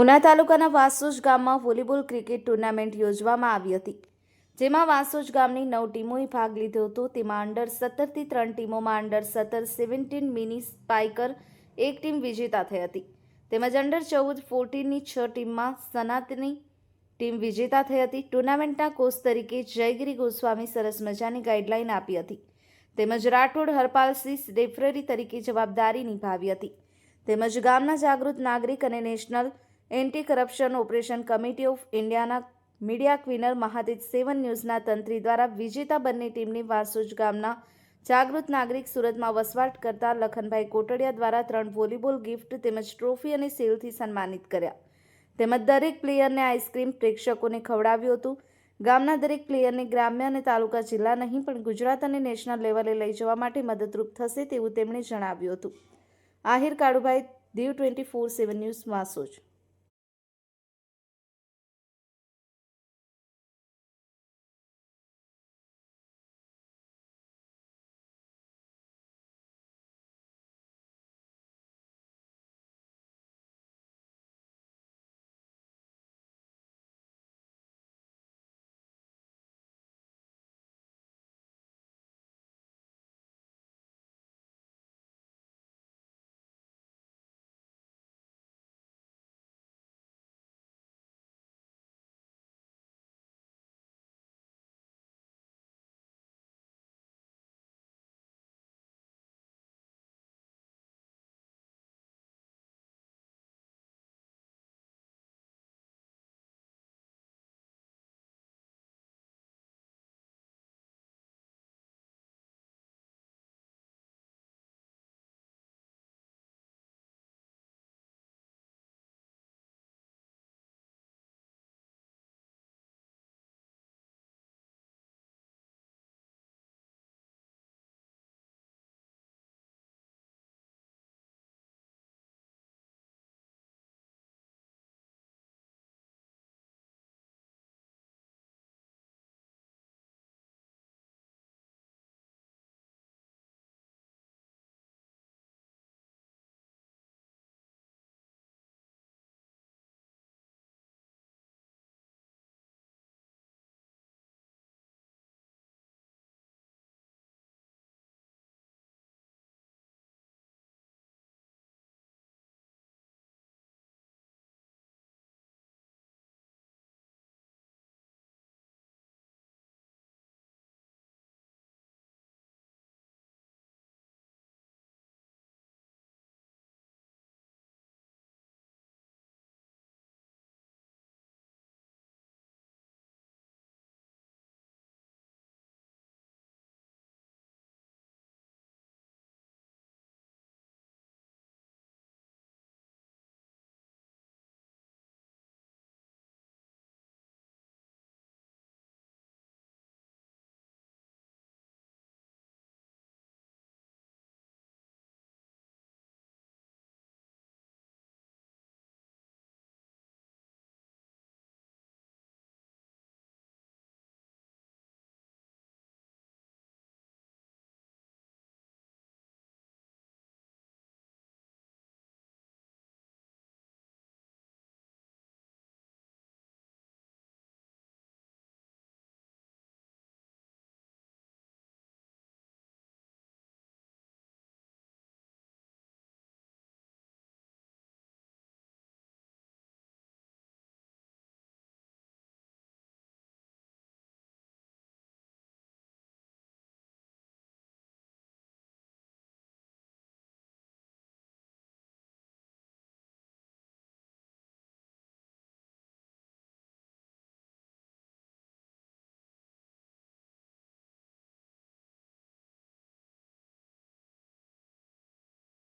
ઉના તાલુકાના વાસોજ ગામમાં volleyball cricket tournament યોજવામાં આવી હતી, જેમાં વાસુજ ગામની નવ ટીમોએ ભાગ લીધો હતો. તેમાં અંડર સત્તરથી ત્રણ ટીમોમાં અંડર સત્તર, સેવન્ટીન મિની સ્પાઇકર, એક ટીમ વિજેતા થઈ હતી. તેમજ અંડર ચૌદ, ફોર્ટીનની છ ટીમમાં સનાતની ટીમ વિજેતા થઈ હતી. ટુર્નામેન્ટના કોચ તરીકે જયગીરી ગોસ્વામી સરસ મજાની ગાઈડલાઈન આપી હતી. તેમજ રાઠોડ હરપાલસિંહ રેફરરી તરીકે જવાબદારી નિભાવી હતી. તેમજ ગામના જાગૃત નાગરિક અને national anti corruption operation committee of ઇન્ડિયાના મીડિયા ક્વીનર મહાદિત સેવન ન્યૂઝના તંત્રી દ્વારા વિજેતા બંને ટીમની વાસોજ ગામના જાગૃત નાગરિક સુરતમાં વસવાટ કરતા લખનભાઈ કોટડિયા દ્વારા ત્રણ વોલીબોલ ગિફ્ટ તેમજ ટ્રોફી અને સેલથી સન્માનિત કર્યા. તેમજ દરેક પ્લેયરને આઈસ્ક્રીમ પ્રેક્ષકોને ખવડાવ્યું હતું. ગામના દરેક પ્લેયરને ગ્રામ્ય અને તાલુકા જિલ્લા નહીં, પણ ગુજરાત અને નેશનલ લેવલે લઈ જવા માટે મદદરૂપ થશે તેવું તેમણે જણાવ્યું હતું. Ahir Kalubhai, Diu twenty four seven news Vasoj